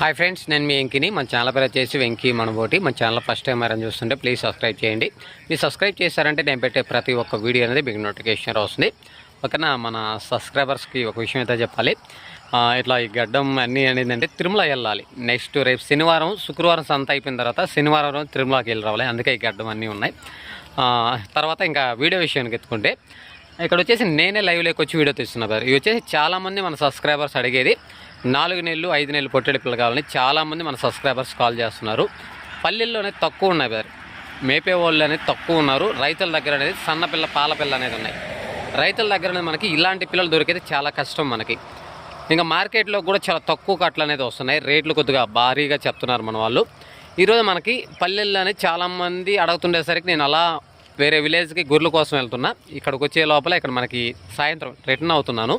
Hi friends నేను మీ వెంకిని. మన channel పేరు వచ్చేసి వెంకీ మనబోటి. మన ఛానల్ ఫస్ట్ టైం ఎవరైనా చూస్తుంటే ప్లీజ్ సబ్స్క్రైబ్ చేయండి. మీరు సబ్స్క్రైబ్ చేశారంటే నేను పెట్టే ప్రతి ఒక్క వీడియో అనేది మీకు నోటిఫికేషన్ వస్తుంది. ఓకేనా మన సబ్స్క్రైబర్స్కి ఒక విషయం అయితే చెప్పాలి. ఇట్లా ఈ గడ్డం అన్నీ అనేది అంటే తిరుమల వెళ్ళాలి. నెక్స్ట్ రేపు శనివారం శుక్రవారం సంత అయిపోయిన తర్వాత శనివారం తిరుమలకి వెళ్ళి రావాలి. అందుకే ఈ గడ్డం అన్నీ ఉన్నాయి. తర్వాత ఇంకా వీడియో విషయానికి ఎత్తుకుంటే ఇక్కడ వచ్చేసి నేనే లైవ్లోకి వచ్చి వీడియో తీస్తున్నా సార్. ఇవి వచ్చేసి చాలామంది మన సబ్స్క్రైబర్స్ అడిగేది. నాలుగు నెలలు ఐదు నెలలు పొట్టేడు పిల్ల కావాలని చాలామంది మన సబ్స్క్రైబర్స్ కాల్ చేస్తున్నారు. పల్లెల్లోనే తక్కువ ఉన్నాయి బ్రదర్ మేపే వాళ్ళు అనేది తక్కువ ఉన్నారు. రైతుల దగ్గర అనేది సన్నపిల్ల పాలపిల్ల అనేది ఉన్నాయి. రైతుల దగ్గర అనేది మనకి ఇలాంటి పిల్లలు దొరికేది చాలా కష్టం మనకి. ఇంకా మార్కెట్లో కూడా చాలా తక్కువ కట్టలు అనేది వస్తున్నాయి. రేట్లు కొద్దిగా భారీగా చెప్తున్నారు మన వాళ్ళు. ఈరోజు మనకి పల్లెల్లోనే చాలామంది అడుగుతుండేసరికి నేను అలా వేరే విలేజ్కి గొర్రెల కోసం వెళ్తున్నా. ఇక్కడికి వచ్చే లోపల ఇక్కడ మనకి సాయంత్రం రిటర్న్ అవుతున్నాను.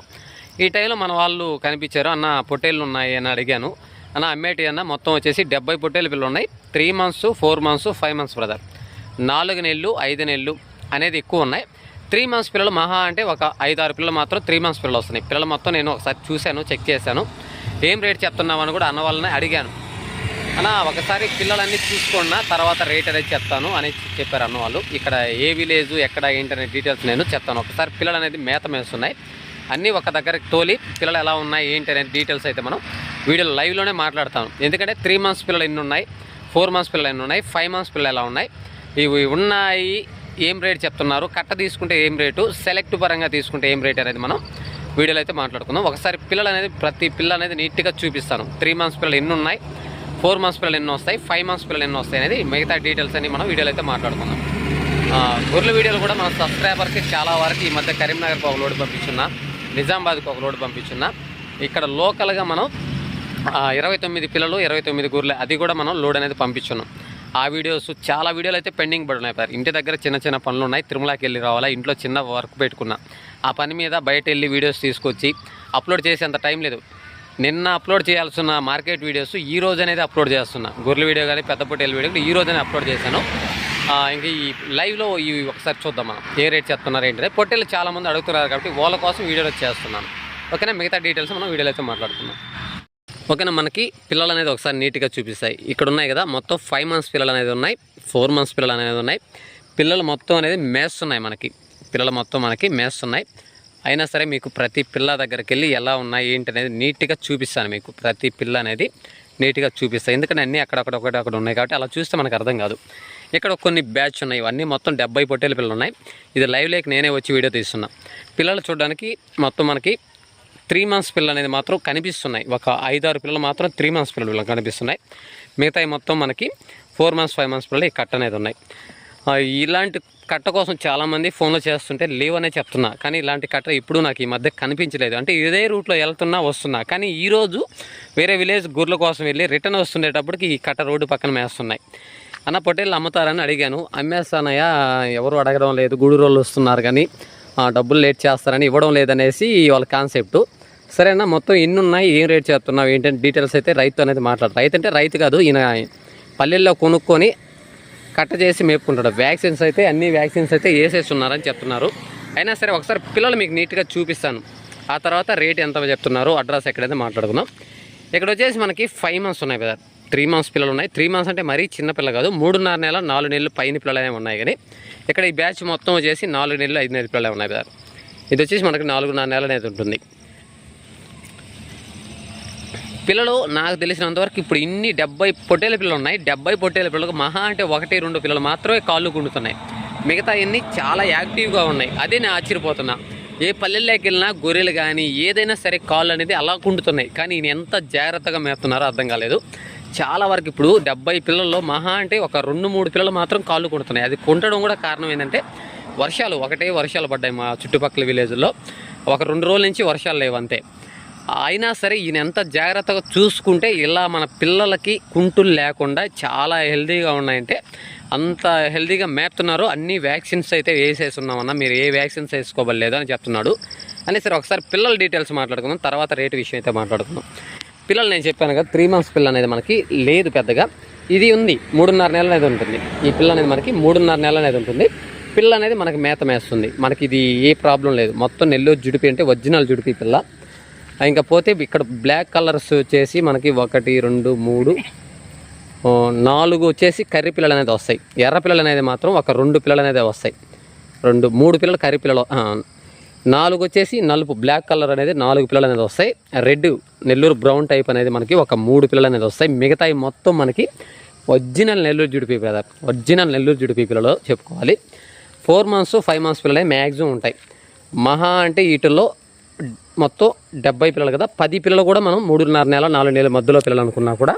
ఈ టైంలో మన వాళ్ళు కనిపించారు అన్న పొట్టేళ్ళు ఉన్నాయి అని అడిగాను. అన్న అమ్మేటి అన్న మొత్తం వచ్చేసి డెబ్బై పొట్టేలు పిల్లలు ఉన్నాయి. Three months four months five months brother. నాలుగు నెలలు ఐదు నెలలు అనేది ఎక్కువ ఉన్నాయి. త్రీ మంత్స్ పిల్లలు మహా అంటే ఒక ఐదు ఆరు పిల్లలు మాత్రం త్రీ మంత్స్ పిల్లలు వస్తున్నాయి. పిల్లలు మొత్తం నేను ఒకసారి చూశాను చెక్ చేశాను. ఏం రేట్ చెప్తున్నామని కూడా అన్న వాళ్ళని అడిగాను. అన్న ఒకసారి పిల్లలన్నీ చూసుకున్న తర్వాత రేట్ అనేది చెప్తాను అని చెప్పారు అన్న వాళ్ళు. ఇక్కడ ఏ విలేజ్ ఎక్కడ ఏంటి డీటెయిల్స్ నేను చెప్తాను. ఒకసారి పిల్లలు అనేది మేత మేస్తున్నాయి. అన్నీ ఒక దగ్గరికి తోలి పిల్లలు ఎలా ఉన్నాయి ఏంటి అనే డీటెయిల్స్ అయితే మనం వీడియోలో లైవ్లోనే మాట్లాడతాను ఎందుకంటే త్రీ మంత్స్ పిల్లలు ఎన్ని ఉన్నాయి ఫోర్ మంత్స్ పిల్లలు ఎన్ని ఉన్నాయి ఫైవ్ మంత్స్ పిల్లలు ఎలా ఉన్నాయి ఇవి ఉన్నాయి ఏం రేట్ చెప్తున్నారు కట్ట తీసుకుంటే ఏం రేటు సెలెక్ట్ పరంగా తీసుకుంటే ఏం రేట్ అనేది మనం వీడియోలో అయితే మాట్లాడుకుందాం. ఒకసారి పిల్లలు అనేది ప్రతి పిల్ల అనేది నీట్గా చూపిస్తాను. త్రీ మంత్స్ పిల్లలు ఎన్ని ఉన్నాయి ఫోర్ మంత్స్ పిల్లలు ఎన్ని వస్తాయి ఫైవ్ మంత్స్ పిల్లలు ఎన్ని వస్తాయి అనేది మిగతా డీటెయిల్స్ అన్ని మనం వీడియోలో అయితే మాట్లాడుకుందాం. గొర్రెల వీడియోలు కూడా మన సబ్స్క్రైబర్కి చాలా వరకు ఈ మధ్య కరీంనగర్ బాబు లోడ్ పంపించున్నా. నిజామాబాద్కి ఒక లోడ్ పంపించున్నా. ఇక్కడ లోకల్గా మనం ఇరవై తొమ్మిది పిల్లలు ఇరవై తొమ్మిది గొర్రెలు అది కూడా మనం లోడ్ అనేది పంపించున్నాం. ఆ వీడియోస్ చాలా వీడియోలు అయితే పెండింగ్ పడి ఉన్నాయి సార్. ఇంటి దగ్గర చిన్న చిన్న పనులు ఉన్నాయి తిరుమలకి వెళ్ళి రావాలా ఇంట్లో చిన్న వర్క్ పెట్టుకున్నా. ఆ పని మీద బయట వెళ్ళి వీడియోస్ తీసుకొచ్చి అప్లోడ్ చేసేంత టైం లేదు. నిన్న అప్లోడ్ చేయాల్సిన మార్కెట్ వీడియోస్ ఈ రోజు అనేది అప్లోడ్ చేస్తున్నా. గొర్రెల వీడియో కానీ పెద్ద పొట్టేల వీడియో ఈ రోజునే అప్లోడ్ చేశాను. ఇంకా ఈ లైవ్లో ఇవి ఒకసారి చూద్దాం మనం. ఏ రేట్ చెప్తున్నారు ఏంటంటే పొట్టేలు చాలామంది అడుగుతున్నారు కాబట్టి వాళ్ళ కోసం వీడియోలో చేస్తున్నాను. ఓకేనా? మిగతా డీటెయిల్స్ మనం వీడియోలో అయితే మాట్లాడుకుందాం. ఓకేనా? మనకి పిల్లలు అనేది ఒకసారి నీట్గా చూపిస్తాయి. ఇక్కడ ఉన్నాయి కదా మొత్తం ఫైవ్ మంత్స్ పిల్లలు అనేది ఉన్నాయి ఫోర్ మంత్స్ పిల్లలు అనేది ఉన్నాయి. పిల్లలు మొత్తం అనేది మేస్తున్నాయి మనకి. పిల్లలు మొత్తం మనకి మేస్తున్నాయి అయినా సరే మీకు ప్రతి పిల్ల దగ్గరికి వెళ్ళి ఎలా ఉన్నాయి ఏంటి అనేది నీట్గా చూపిస్తాను మీకు. ప్రతి పిల్ల అనేది నీట్గా చూపిస్తాను ఎందుకంటే అన్నీ అక్కడక్కడ ఒకటి అక్కడ ఉన్నాయి కాబట్టి అలా చూస్తే మనకు అర్థం కాదు. ఇక్కడ కొన్ని బ్యాచ్ ఉన్నాయి. ఇవన్నీ మొత్తం డెబ్బై పొట్టేలు పిల్లలు ఉన్నాయి ఇది లైవ్ లేక నేనే వచ్చి వీడియో తీస్తున్నా. పిల్లలు చూడడానికి మొత్తం మనకి త్రీ మంత్స్ పిల్లలు అనేది మాత్రం కనిపిస్తున్నాయి. ఒక ఐదారు పిల్లలు మాత్రం త్రీ మంత్స్ పిల్లలు కనిపిస్తున్నాయి. మిగతాయి మొత్తం మనకి ఫోర్ మంత్స్ ఫైవ్ మంత్స్ పిల్లలు ఈ కట్ట అనేది ఉన్నాయి. ఇలాంటి కట్ట కోసం చాలామంది ఫోన్లో చేస్తుంటే లీవ్ అనే చెప్తున్నా. కానీ ఇలాంటి కట్ట ఇప్పుడు నాకు ఈ మధ్య కనిపించలేదు. అంటే ఇదే రూట్లో వెళ్తున్నా వస్తున్నా. కానీ ఈరోజు వేరే విలేజ్ గుర్ల కోసం వెళ్ళి రిటర్న్ వస్తుండేటప్పటికి ఈ కట్ట రోడ్డు పక్కన మేస్తున్నాయి. అన్న పొట్టేళ్ళు అమ్ముతారని అడిగాను. అమ్మేస్తానయ్యా ఎవరు అడగడం లేదు గూడు రోజులు వస్తున్నారు కానీ డబ్బులు లేట్ చేస్తారని ఇవ్వడం లేదనేసి వాళ్ళ కాన్సెప్ట్ సరేనా మొత్తం ఎన్ని ఉన్నాయి ఏం రేట్ చెప్తున్నావు ఏంటంటే డీటెయిల్స్ అయితే రైతు అనేది మాట్లాడు రైతు అంటే రైతు కాదు ఈయన పల్లెల్లో కొనుక్కొని కట్ట చేసి మేపుకుంటాడు. వ్యాక్సిన్స్ అయితే అన్ని వ్యాక్సిన్స్ అయితే వేసేస్తున్నారని చెప్తున్నారు. అయినా సరే ఒకసారి పిల్లలు మీకు నీట్గా చూపిస్తాను. ఆ తర్వాత రేట్ ఎంత చెప్తున్నారు అడ్రస్ ఎక్కడైతే మాట్లాడుకుందాం. ఇక్కడ వచ్చేసి మనకి ఫైవ్ మంత్స్ ఉన్నాయి కదా త్రీ మంత్స్ పిల్లలు ఉన్నాయి. త్రీ మంత్స్ అంటే మరీ చిన్న పిల్ల కాదు. మూడున్నర నెల నాలుగు నెలలు పైన పిల్లలు అనేవి ఉన్నాయి కానీ ఇక్కడ ఈ బ్యాచ్ మొత్తం వచ్చేసి నాలుగు నెలలు ఐదు నెలల పిల్లలే ఉన్నాయి కదా ఇది వచ్చేసి మనకి నాలుగున్నర నెల అనేది ఉంటుంది. పిల్లలు నాకు తెలిసినంతవరకు ఇప్పుడు ఇన్ని డెబ్బై పొట్టేల పిల్లలు ఉన్నాయి. డెబ్బై పొట్టేల పిల్లలకు మహా అంటే ఒకటి రెండు పిల్లలు మాత్రమే కాళ్ళు గుండుతున్నాయి మిగతా ఇన్ని చాలా యాక్టివ్గా ఉన్నాయి. అదే నేను ఆశ్చర్యపోతున్నా. ఏ పల్లెల్లోకి వెళ్ళినా గొర్రెలు కానీ ఏదైనా సరే కాళ్ళు అనేది అలా కుండుతున్నాయి. కానీ ఈయన ఎంత జాగ్రత్తగా మేపుతున్నారో అర్థం కాలేదు. చాలా వరకు ఇప్పుడు డెబ్బై పిల్లల్లో మహా అంటే ఒక రెండు మూడు పిల్లలు మాత్రం కాళ్ళు కొడుతున్నాయి. అది కుంటడం కూడా కారణం ఏంటంటే వర్షాలు ఒకటే వర్షాలు పడ్డాయి మా చుట్టుపక్కల విలేజ్లో. ఒక రెండు రోజుల నుంచి వర్షాలు లేవు అంతే. అయినా సరే ఈయన ఎంత జాగ్రత్తగా చూసుకుంటే ఇలా మన పిల్లలకి కుంటులు లేకుండా చాలా హెల్తీగా ఉన్నాయంటే అంత హెల్తీగా మేపుతున్నారు అన్ని వ్యాక్సిన్స్ అయితే వేసేస్తున్నామన్నా మీరు ఏ వ్యాక్సిన్స్ వేసుకోవలేదు అని చెప్తున్నాడు. అని సరే ఒకసారి పిల్లల డీటెయిల్స్ మాట్లాడుకుందాం తర్వాత రేటు విషయం అయితే మాట్లాడుకుందాం. పిల్లలు నేను చెప్పాను కదా త్రీ మంత్స్ పిల్ల అనేది మనకి లేదు పెద్దగా. ఇది ఉంది మూడున్నర నెలలు అనేది ఉంటుంది. ఈ పిల్ల అనేది మనకి మూడున్నర నెలలు అనేది ఉంటుంది. పిల్ల అనేది మనకి మేత మేస్తుంది. మనకి ఇది ఏ ప్రాబ్లం లేదు. మొత్తం నెల్లూరు జుడిపి అంటే ఒరిజినల్ జుడిపి పిల్ల. ఇంకా పోతే ఇక్కడ బ్లాక్ కలర్స్ వచ్చేసి మనకి ఒకటి రెండు మూడు నాలుగు వచ్చేసి కర్రీ పిల్లలు అనేది వస్తాయి. ఎర్ర పిల్లలు అనేది మాత్రం ఒక రెండు పిల్లలు అనేది వస్తాయి. రెండు మూడు పిల్లలు కర్రీ పిల్లలు నాలుగు వచ్చేసి నలుపు. బ్లాక్ కలర్ అనేది నాలుగు పిల్లలు అనేది వస్తాయి. రెడ్ నెల్లూరు బ్రౌన్ టైప్ అనేది మనకి ఒక మూడు పిల్లలు అనేది వస్తాయి. మిగతాయి మొత్తం మనకి ఒరిజినల్ నెల్లూరు జుడిపి బ్రదర్. ఒరిజినల్ నెల్లూరు జుడిపి పిల్లలు చెప్పుకోవాలి. ఫోర్ మంత్స్ ఫైవ్ మంత్స్ పిల్లలే మ్యాక్సిమం ఉంటాయి. మహా అంటే వీటిల్లో మొత్తం డెబ్బై పిల్లలు కదా. పది పిల్లలు కూడా మనం మూడున్నర నెల నాలుగు నెలల మధ్యలో పిల్లలు అనుకున్నా కూడా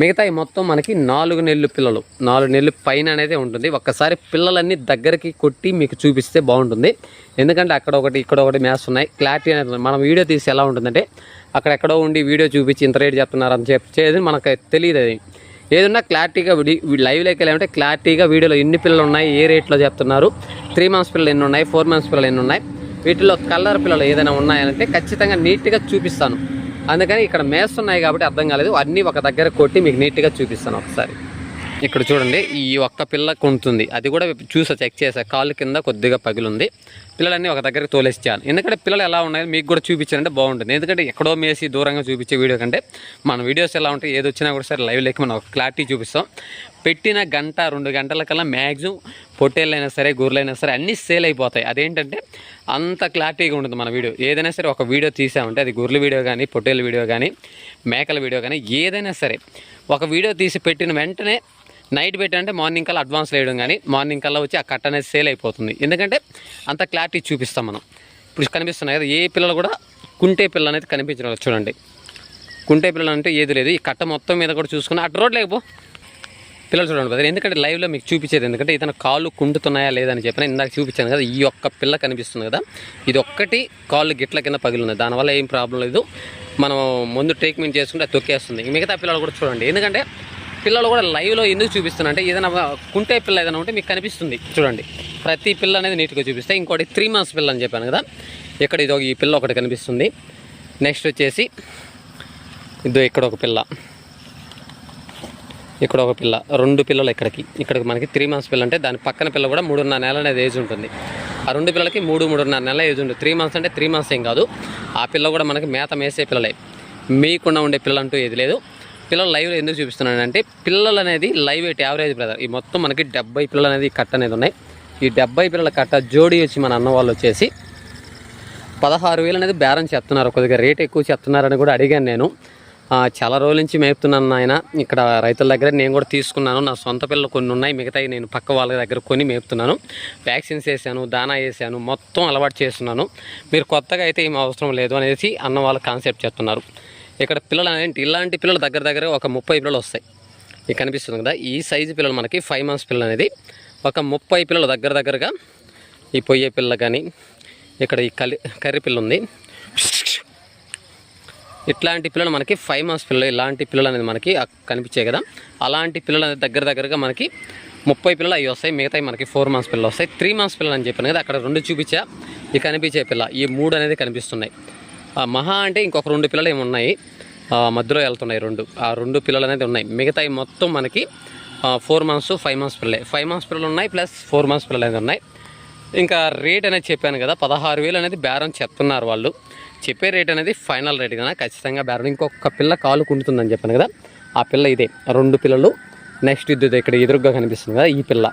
మిగతాయి మొత్తం మనకి నాలుగు నెలలు పిల్లలు. నాలుగు నెలలు పైన అనేది ఉంటుంది. ఒక్కసారి పిల్లలన్నీ దగ్గరికి కొట్టి మీకు చూపిస్తే బాగుంటుంది. ఎందుకంటే అక్కడ ఒకటి ఇక్కడ ఒకటి మ్యాథ్స్ ఉన్నాయి. క్లారిటీ అనేది మనం వీడియో తీసి ఎలా ఉంటుందంటే అక్కడ ఎక్కడో ఉండి వీడియో చూపించి ఇంత రేట్ చెప్తున్నారు అని చెప్పేది మనకు తెలియదు అది. ఏదన్నా క్లారిటీగా లైవ్లోకి వెళ్ళామంటే క్లారిటీగా వీడియోలో ఎన్ని పిల్లలు ఉన్నాయి ఏ రేట్లో చెప్తున్నారు త్రీ మంత్స్ పిల్లలు ఎన్ని ఉన్నాయి ఫోర్ మంత్స్ పిల్లలు ఎన్ని ఉన్నాయి వీటిలో కలర్ పిల్లలు ఏదైనా ఉన్నాయంటే ఖచ్చితంగా నీట్గా చూపిస్తాను. అందుకని ఇక్కడ మేస్ ఉన్నాయి కాబట్టి అర్థం కాలేదు. అన్నీ ఒక దగ్గర కొట్టి మీకు నీట్గా చూపిస్తాను ఒకసారి. ఇక్కడ చూడండి ఈ ఒక్క పిల్ల కొంటుంది. అది కూడా చూసా చెక్ చేసా. కాళ్ళు కింద కొద్దిగా పగిలింది. పిల్లలన్నీ ఒక దగ్గరికి తోలేసాను ఎందుకంటే పిల్లలు ఎలా ఉన్నాయో మీకు కూడా చూపించారంటే బాగుంటుంది. ఎందుకంటే ఎక్కడో మేసి దూరంగా చూపించే వీడియో కంటే మన వీడియోస్ ఎలా ఉంటాయి ఏది వచ్చినా కూడా సరే లైవ్ లేక మనం ఒక క్లారిటీ చూపిస్తాం. పెట్టిన గంట రెండు గంటల కల్లా మ్యాక్సిమం పొట్టేళ్ళైనా సరే గొర్రెలైనా సరే అన్నీ సేల్ అయిపోతాయి. అదేంటంటే అంత క్లారిటీగా ఉంటుంది మన వీడియో. ఏదైనా సరే ఒక వీడియో తీసామంటే అది గొర్రెల వీడియో కానీ పొట్టేళ్ళ వీడియో కానీ మేకల వీడియో కానీ ఏదైనా సరే ఒక వీడియో తీసి పెట్టిన వెంటనే నైట్ పెట్టంటే మార్నింగ్ కల్లా అడ్వాన్స్ వేయడం కానీ మార్నింగ్ కల్లా వచ్చి ఆ కట్ అనేది సేల్ అయిపోతుంది. ఎందుకంటే అంత క్లారిటీ చూపిస్తాం మనం. ఇప్పుడు కనిపిస్తున్నాయి కదా ఏ పిల్లలు కూడా కుంటే పిల్ల అనేది కనిపించడం చూడండి. కుంటే పిల్లలు అంటే ఏది లేదు. ఈ కట్ట మొత్తం మీద కూడా చూసుకుని అటు రోడ్ లేకపో పిల్లలు చూడండి బ్రదర్ ఎందుకంటే లైవ్లో మీకు చూపించేది ఎందుకంటే ఇతను కాళ్ళు కుంటుతున్నాయా లేదని చెప్పిన ఇందాక చూపించాను కదా ఈ ఒక్క పిల్ల కనిపిస్తుంది కదా. ఇది ఒక్కటి కాళ్ళు గిట్ల కింద పగిలింది. దానివల్ల ఏం ప్రాబ్లం లేదు. మనం ముందు ట్రీట్మెంట్ చేసుకుంటే అది తొక్కేస్తుంది. మిగతా పిల్లలు కూడా చూడండి. ఎందుకంటే పిల్లలు కూడా లైవ్లో ఎందుకు చూపిస్తున్నా అంటే ఏదైనా కుంటే పిల్ల ఏదైనా ఉంటే మీకు కనిపిస్తుంది. చూడండి. ప్రతి పిల్ల అనేది నీట్గా చూపిస్తే ఇంకోటి త్రీ మంత్స్ పిల్ల అని చెప్పాను కదా. ఇక్కడ ఇది ఒక- ఈ పిల్ల ఒకటి కనిపిస్తుంది. నెక్స్ట్ వచ్చేసి ఇదో ఇక్కడ ఒక పిల్ల. ఇక్కడ ఒక పిల్ల రెండు పిల్లలు ఇక్కడికి. ఇక్కడికి మనకి త్రీ మంత్స్ పిల్ల అంటే దాని పక్కన పిల్ల కూడా మూడున్నర నెలల అనేది ఏజ్ ఉంటుంది. ఆ రెండు పిల్లలకి మూడు మూడున్నర నెల ఏజ్ ఉంటుంది. త్రీ మంత్స్ అంటే త్రీ మంత్స్ ఏం కాదు. ఆ పిల్ల కూడా మనకి మేత మేసే పిల్లలే. మీకుండా ఉండే పిల్లలు అంటూ ఏది లేదు. పిల్లలు లైవ్లో ఎందుకు చూపిస్తున్నానంటే పిల్లలు అనేది లైవ్ ఎయిట్ యావరేజ్ బ్రదర్ ఈ మొత్తం మనకి డెబ్బై పిల్లలు అనేది కట్ట అనేది ఉన్నాయి. ఈ డెబ్బై పిల్లల కట్ట జోడీ వచ్చి మన అన్న వాళ్ళు వచ్చేసి పదహారు వేలు అనేది బేరం చెప్తున్నారు కొద్దిగా రేట్ ఎక్కువ చెప్తున్నారని కూడా అడిగాను నేను. చాలా రోజుల నుంచి మేపుతున్నాను ఆయన ఇక్కడ రైతుల దగ్గర నేను కూడా తీసుకున్నాను. నా సొంత పిల్లలు కొన్ని ఉన్నాయి. మిగతాయి నేను పక్క వాళ్ళ దగ్గర కొని మేపుతున్నాను. వ్యాక్సిన్స్ వేసాను దానా వేసాను మొత్తం అలవాటు చేస్తున్నాను. మీరు కొత్తగా అయితే ఏం అవసరం లేదు అనేసి అన్న వాళ్ళ కాన్సెప్ట్ చెప్తున్నారు. ఇక్కడ పిల్లలు అనేది ఇలాంటి పిల్లలు దగ్గర దగ్గర ఒక ముప్పై పిల్లలు వస్తాయి. మీకు కనిపిస్తుంది కదా? ఈ సైజు పిల్లలు మనకి ఫైవ్ మంత్స్ పిల్లలు అనేది. ఒక ముప్పై పిల్లలు దగ్గర దగ్గరగా ఈ పొయ్యే పిల్ల కానీ ఇక్కడ ఈ కలి కర్రీ పిల్ల ఉంది. ఇట్లాంటి పిల్లలు మనకి ఫైవ్ మంత్స్ పిల్లలు ఇలాంటి పిల్లలు అనేది మనకి కనిపించాయి కదా. అలాంటి పిల్లలు అనేది దగ్గర దగ్గరగా మనకి ముప్పై పిల్లలు అవి వస్తాయి. మిగతాయి మనకి ఫోర్ మంత్స్ పిల్లలు వస్తాయి. త్రీ మంత్స్ పిల్లలు అని చెప్పాను కదా అక్కడ రెండు చూపించా. ఈ కనిపించే పిల్ల ఈ మూడు అనేది కనిపిస్తున్నాయి. ఆ, మహా అంటే ఇంకొక రెండు పిల్లలు ఏమి ఉన్నాయి. మధ్యలో వెళ్తున్నాయి రెండు. ఆ రెండు పిల్లలు అనేది ఉన్నాయి. మిగతాయి మొత్తం మనకి ఫోర్ మంత్స్ ఫైవ్ మంత్స్ పిల్లలే. ఫైవ్ మంత్స్ పిల్లలు ఉన్నాయి ప్లస్ ఫోర్ మంత్స్ పిల్లలు అనేది ఉన్నాయి. ఇంకా రేట్ అనేది చెప్పాను కదా పదహారు వేలు అనేది బేరం చెప్తున్నారు వాళ్ళు. చెప్పే రేట్ అనేది ఫైనల్ రేట్ కదా ఖచ్చితంగా బేరం ఇంకొక పిల్ల కాలు కుండుతుందని చెప్పాను కదా ఆ పిల్ల ఇదే రెండు పిల్లలు. నెక్స్ట్ ఇది ఇక్కడ ఎదురుగా కనిపిస్తుంది కదా ఈ పిల్ల.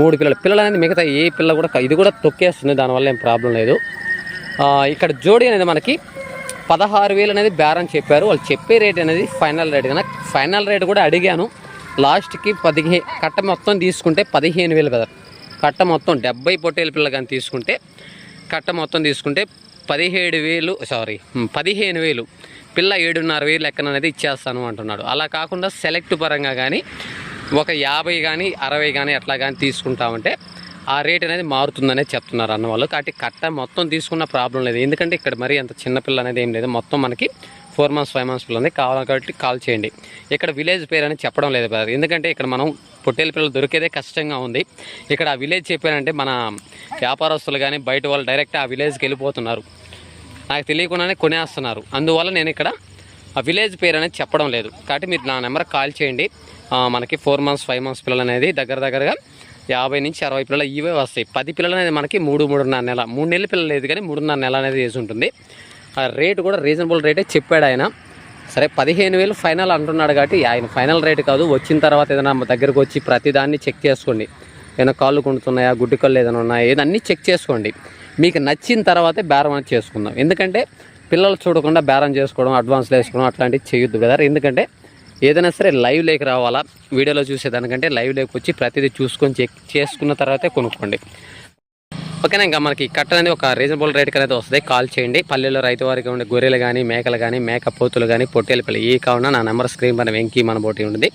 మూడు పిల్లలు. పిల్లలు అనేది మిగతా ఏ పిల్ల కూడా ఇది కూడా తొక్కేస్తుంది దానివల్ల ఏం ప్రాబ్లం లేదు. ఇక్కడ జోడీ అనేది మనకి పదహారు వేలు అనేది బేరం చెప్పారు. వాళ్ళు చెప్పే రేట్ అనేది ఫైనల్ రేట్ కదా ఫైనల్ రేట్ కూడా అడిగాను. లాస్ట్కి పదిహే కట్ట మొత్తం తీసుకుంటే పదిహేను వేలు కదా. కట్ట మొత్తం డెబ్బై పొట్టేల పిల్ల కానీ తీసుకుంటే కట్ట మొత్తం తీసుకుంటే పదిహేడు వేలు సారీ పదిహేను వేలు. పిల్ల ఏడున్నర వేలు లెక్కన అనేది ఇచ్చేస్తాను అంటున్నాడు. అలా కాకుండా సెలెక్ట్ పరంగా కానీ ఒక యాభై కానీ అరవై కానీ అట్లా కానీ తీసుకుంటామంటే ఆ రేట్ అనేది మారుతుందనే చెప్తున్నారు అన్న వాళ్ళు. కాబట్టి కట్ట మొత్తం తీసుకున్న ప్రాబ్లం లేదు. ఎందుకంటే ఇక్కడ మరీ అంత చిన్నపిల్ల అనేది ఏం లేదు. మొత్తం మనకి ఫోర్ మంత్స్ ఫైవ్ మంత్స్ పిల్ల ఉంది కావాలి కాబట్టి కాల్ చేయండి. ఇక్కడ విలేజ్ పేరు అని చెప్పడం లేదు బ్రదర్ ఎందుకంటే ఇక్కడ మనం పొట్టేల పిల్లలు దొరికేదే కష్టంగా ఉంది. ఇక్కడ ఆ విలేజ్ చెప్పారంటే మన వ్యాపారస్తులు కానీ బయట వాళ్ళు డైరెక్ట్ ఆ విలేజ్కి వెళ్ళిపోతున్నారు. నాకు తెలియకుండానే కొనేస్తున్నారు. అందువల్ల నేను ఇక్కడ ఆ విలేజ్ పేరు అనేది చెప్పడం లేదు. కాబట్టి మీరు నా నెంబర్ కాల్ చేయండి. మనకి ఫోర్ మంత్స్ ఫైవ్ మంత్స్ పిల్లలు అనేది దగ్గర దగ్గరగా యాభై నుంచి అరవై పిల్లలు ఇవే వస్తాయి. పది పిల్లలు అనేది మనకి మూడు మూడున్నర నెల మూడు నెలల పిల్లలు లేదు కానీ మూడున్నర నెల అనేది వేసి ఉంటుంది. ఆ రేటు కూడా రీజనబుల్ రేటే చెప్పాడు ఆయన. సరే పదిహేను వేలు ఫైనల్ అంటున్నాడు కాబట్టి ఆయన ఫైనల్ రేట్ కాదు. వచ్చిన తర్వాత ఏదైనా మా దగ్గరకు వచ్చి ప్రతిదాన్ని చెక్ చేసుకోండి. ఏదైనా కాళ్ళు కుంటున్నాయా గుడ్డు కళ్ళు ఏదైనా ఉన్నాయా ఏదన్నీ చెక్ చేసుకోండి. మీకు నచ్చిన తర్వాతే బేరం అనేది చేసుకుందాం. ఎందుకంటే పిల్లలు చూడకుండా బేరం చేసుకోవడం అడ్వాన్స్లో వేసుకోవడం అట్లాంటివి చేయొద్దు కదా. ఎందుకంటే ఏదైనా సరే లైవ్ లేక రావాలా? వీడియోలో చూసేదానికంటే లైవ్ లేక వచ్చి ప్రతిదీ చూసుకొని చేసుకున్న తర్వాతే కొనుక్కోండి. ఓకేనా ఇంకా మనకి కట్ట అనేది ఒక రీజనబుల్ రేట్కి అనేది వస్తుంది కాల్ చేయండి. పల్లెల్లో రైతు వారికి ఉండే గొర్రెలు కానీ మేకలు కానీ మేక పోతులు కానీ పొట్టేలు పిల్లలు ఏ కావున నా నెంబర్ స్క్రీన్ పైన వెంకీ మన బోటి ఉంటుంది.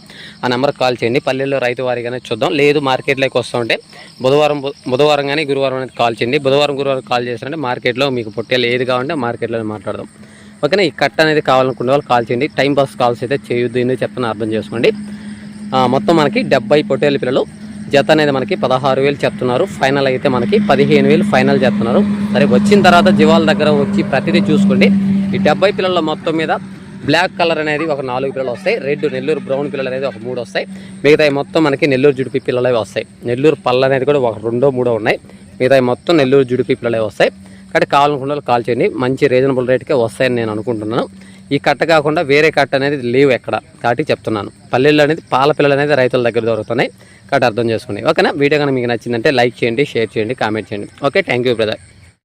ఆ నెంబర్ కాల్ చేయండి. పల్లెల్లో రైతు వారిగానే చూద్దాం. లేదు మార్కెట్లోకి వస్తుంటే బుధవారం బుధవారం కానీ గురువారం అనేది కాల్ చేయండి. బుధవారం గురువారం కాల్ చేస్తుంటే మార్కెట్లో మీకు పొట్టేలు ఏది కావాలంటే మార్కెట్లో మాట్లాడదాం. ఓకేనా ఈ కట్ట అనేది కావాలనుకునే వాళ్ళు కాల్ చేయండి. టైం పాస్ కాల్స్ అయితే చేయొద్దు. ఎందుకు చెప్తాను అర్థం చేసుకోండి. మొత్తం మనకి డెబ్బై పొట్టేలు పిల్లలు జత అనేది మనకి పదహారు వేలు చెప్తున్నారు. ఫైనల్ అయితే మనకి పదిహేను వేలు ఫైనల్ చెప్తున్నారు సరే వచ్చిన తర్వాత జీవాల దగ్గర వచ్చి ప్రతిదీ చూసుకోండి. ఈ డెబ్బై పిల్లల మొత్తం మీద బ్లాక్ కలర్ అనేది ఒక నాలుగు పిల్లలు వస్తాయి. రెడ్ నెల్లూరు బ్రౌన్ పిల్లలు అనేది ఒక మూడు వస్తాయి. మిగతా మొత్తం మనకి నెల్లూరు జుడిపి పిల్లలే వస్తాయి. నెల్లూరు పళ్ళు అనేది కూడా ఒక రెండో మూడో ఉన్నాయి. మిగతా మొత్తం నెల్లూరు జుడిపి పిల్లలే వస్తాయి. కాబట్టి కావాలనుకున్న వాళ్ళు కాల్ చేయండి. మంచి రీజనబుల్ రేట్కే వస్తాయని నేను అనుకుంటున్నాను. ఈ కట్ట కాకుండా వేరే కట్ట అనేది లేవు ఎక్కడ. కాబట్టి చెప్తున్నాను. పల్లెల్లో అనేది పాల పిల్లలు అనేది రైతుల దగ్గర దొరుకుతున్నాయి. కాబట్టి అర్థం చేసుకోండి. ఓకేనా? వీడియో కనుక మీకు నచ్చిందంటే లైక్ చేయండి షేర్ చేయండి కామెంట్ చేయండి. ఓకే? Thank you brother.